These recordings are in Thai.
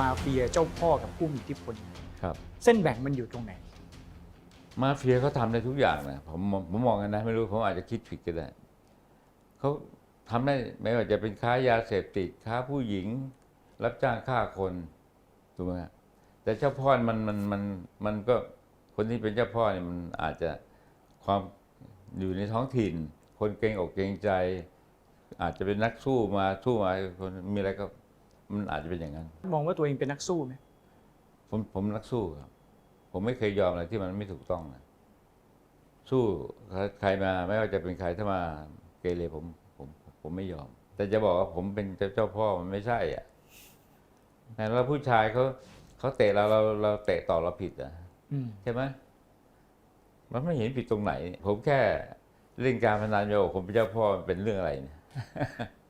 มาเฟียเจ้าพ่อกับผู้มีอิทธิพลครับเส้นแบ่งมันอยู่ตรงไหน มาเฟียเขาทำได้ทุกอย่างนะผมมองผมมองกันนะ ไม่รู้ผมอาจจะคิดผิดก็ได้เขาทำได้ไม่ว่าจะเป็นค้ายาเสพติดค้าผู้หญิง รับจ้างฆ่าคนถูกไหมฮะแต่เจ้าพ่อมันมันมันมันก็คนที่เป็นเจ้าพ่อเนี่ยมันอาจจะความอยู่ในท้องถิ่น คนเกรงอกเกรงใจ อาจจะเป็นนักสู้มาสู้มาคนมีอะไรก็ มันอาจจะเป็นอย่างนั้น มองว่าตัวเองเป็นนักสู้ไหมผมผมนักสู้ครับ ผมไม่เคยยอมอะไรที่มันไม่ถูกต้องนะสู้ใครมาไม่ว่าจะเป็นใครถ้ามาเกเรผมผมผมไม่ยอม แต่จะบอกว่าผมเป็นเจ้าเจ้าพ่อมันไม่ใช่อะแต่เราผู้ชายเขาเขาเตะเราเราเราเตะต่อเราผิดอะอืมใช่ไหมมันไม่เห็นผิดตรงไหน ผมแค่เล่นการพนันโยผมเป็นเจ้าพ่อมันเป็นเรื่องอะไรเนี่ย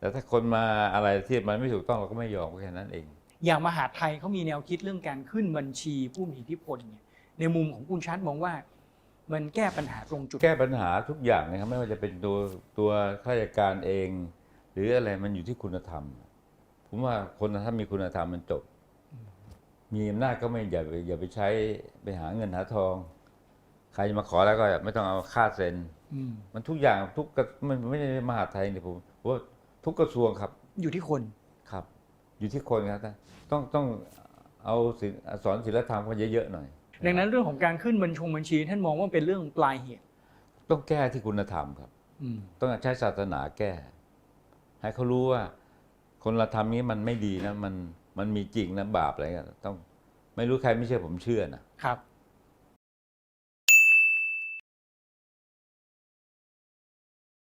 แต่ถ้าคนมาอะไรที่มันไม่ถูกต้องเราก็ไม่ยอมก็แค่นั้นเอง อย่างมหาดไทยเขามีแนวคิดเรื่องการขึ้นบัญชีผู้มีอิทธิพลเนี่ยในมุมของคุณชัดมองว่า มันแก้ปัญหาตรงจุดแก้ปัญหาทุกอย่างนะครับไม่ว่าจะเป็นตัวตัวข้าราชการเอง หรืออะไรมันอยู่ที่คุณธรรม ผมว่าคนถ้ามีคุณธรรมมันจบ มีอำนาจก็ไม่อย่าไปอย่าไปใช้ไปหาเงินหาทอง ใครจะมาขอแล้วก็ไม่ต้องเอาค่าเซ็นอืมมันทุกอย่างทุกกระมันไม่ใช่มหาดไทยเนี่ยผมผมว่า ทุกกระทรวงครับอยู่ที่คนครับ อยู่ที่คนครับต้องต้องเอาศิลสอนศิลธรรมเขาเยอะๆหน่อย ดังนั้นเรื่องของการขึ้นบัญชงบัญชี ท่านมองว่าเป็นเรื่องปลายเหตุ ต้องแก้ที่คุณธรรมครับอืมต้องใช้ศาสนาแก้ ให้เขารู้ว่า คนเราทำนี้มันไม่ดีนะ มันมันมีจริงนะบาปอะไรเงี้ยต้องไม่รู้ใครไม่เชื่อผมเชื่อนะครับ